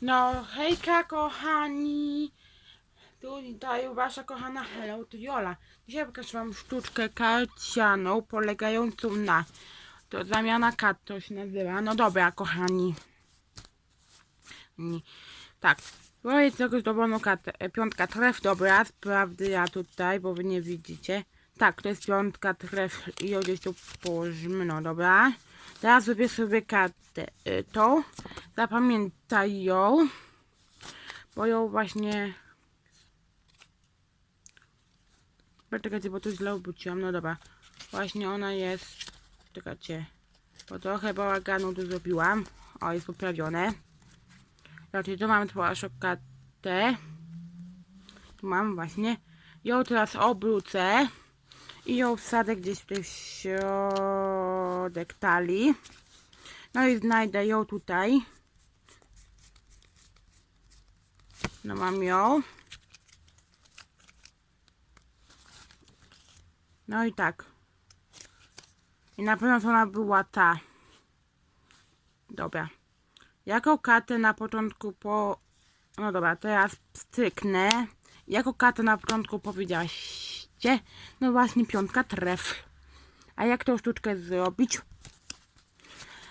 No, hejka kochani! Tutaj wasza kochana Hello, to Jola. Dzisiaj pokażę wam sztuczkę karcianą polegającą na... To zamiana kart to się nazywa. No dobra, kochani. Nie. Tak. Powiedz tego zdobioną kartę. E, Piątka tref, dobra, sprawdzę ja tutaj, bo wy nie widzicie. Tak, to jest piątka tref i gdzieś tu położymy, no dobra. Teraz wybierz sobie kartę y, tą. Zapamiętaj ją. Bo ją właśnie... Czekajcie, bo tu źle obróciłam. No dobra. Właśnie ona jest... Czekajcie. Bo trochę bałaganu tu zrobiłam. O, jest poprawione. Zobaczcie, tu mamy twoją kartę. Tu mam właśnie. Ją teraz obrócę. I ją wsadzę gdzieś w środek talii. No i znajdę ją tutaj. No mam ją. No i tak. I na pewno to ona była ta. Dobra. Jaką kartę na początku po... No dobra, teraz stryknę. Jaką kartę na początku powiedziałaście? No właśnie, piątka tref. A jak tą sztuczkę zrobić?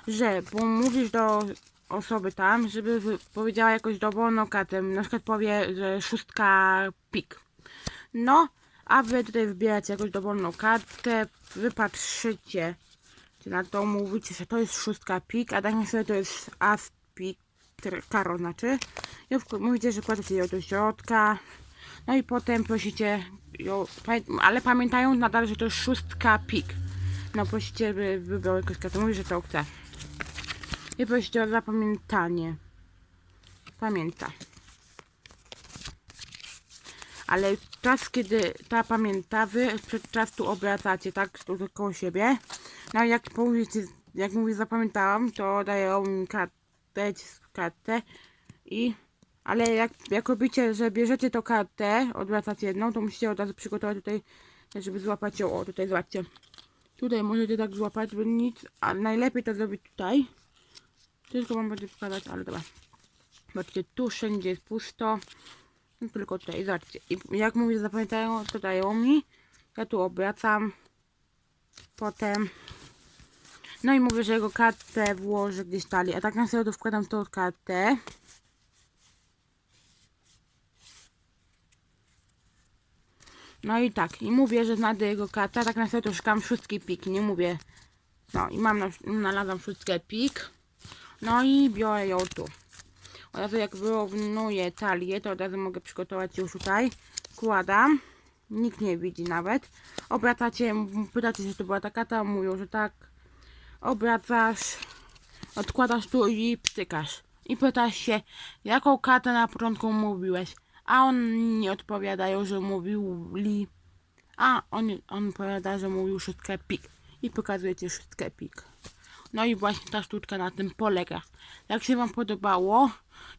Że, mówisz do osoby tam, żeby powiedziała jakąś dowolną kartę. Na przykład powie, że szóstka pik. No, a wy tutaj wybieracie jakąś dowolną kartę, wypatrzycie, czy na to mówicie, że to jest szóstka pik, a tak naprawdę to jest as pik, karo znaczy. I mówicie, że kładziecie ją do środka, no i potem prosicie ale pamiętają nadal, że to jest szóstka pik. No prosicie, by wybrał jakąś kartę, mówi, że to chce. I prosicie o zapamiętanie. Pamięta. Ale czas, kiedy ta pamięta, wy przed czas tu obracacie, tak, tu koło siebie. No jak mówicie, jak mówię, zapamiętałam, to daję mi kartę, kartę i... Ale jak, jak robicie, że bierzecie tą kartę, odwracacie jedną, to musicie od razu przygotować tutaj, żeby złapać ją. O, tutaj zobaczcie. Tutaj możecie tak złapać, bo nic, a najlepiej to zrobić tutaj. Tylko wam będzie pokazać, ale dobra. Zobaczcie, tu wszędzie jest pusto. No tylko tutaj, zobaczcie. I jak mówię, zapamiętają, to dają mi. Ja tu obracam. Potem. No i mówię, że jego kartę włożę gdzieś dalej. A tak na serio to wkładam tą kartę. No i tak, i mówię, że znajdę jego kartę, a tak na to szukam szóstki pik, nie mówię. No i mam, na, znalazłam szóstkę pik. No i biorę ją tu. Od razu jak wyrównuję talię, to od razu mogę przygotować już tutaj. Kładam. Nikt nie widzi nawet. Obracacie, pytacie się, czy to była ta karta, mówią, że tak. Obracasz, odkładasz tu i ptykasz. I pytasz się, jaką kartę na początku mówiłeś. A oni odpowiadają, że mówili. A on, on odpowiada, że mówił szóstkę pik. I pokazujecie szóstkę pik. No i właśnie ta sztuczka na tym polega. Jak się Wam podobało,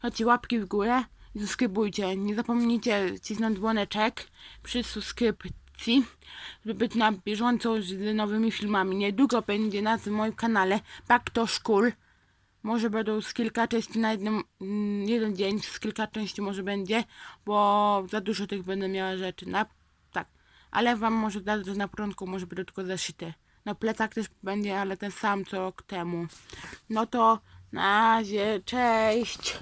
dajcie łapki w górę i subskrybujcie. Nie zapomnijcie cisnąć dzwoneczek przy subskrypcji, żeby być na bieżąco z nowymi filmami. Niedługo będzie na moim kanale Back to School. Może będą z kilka części na jednym, mm, jeden dzień, z kilka części może będzie, bo za dużo tych będę miała rzeczy. Na, tak, ale Wam może dać, na początku może będą tylko zeszyte. No plecak też będzie, ale ten sam co rok temu. No to na razie, cześć!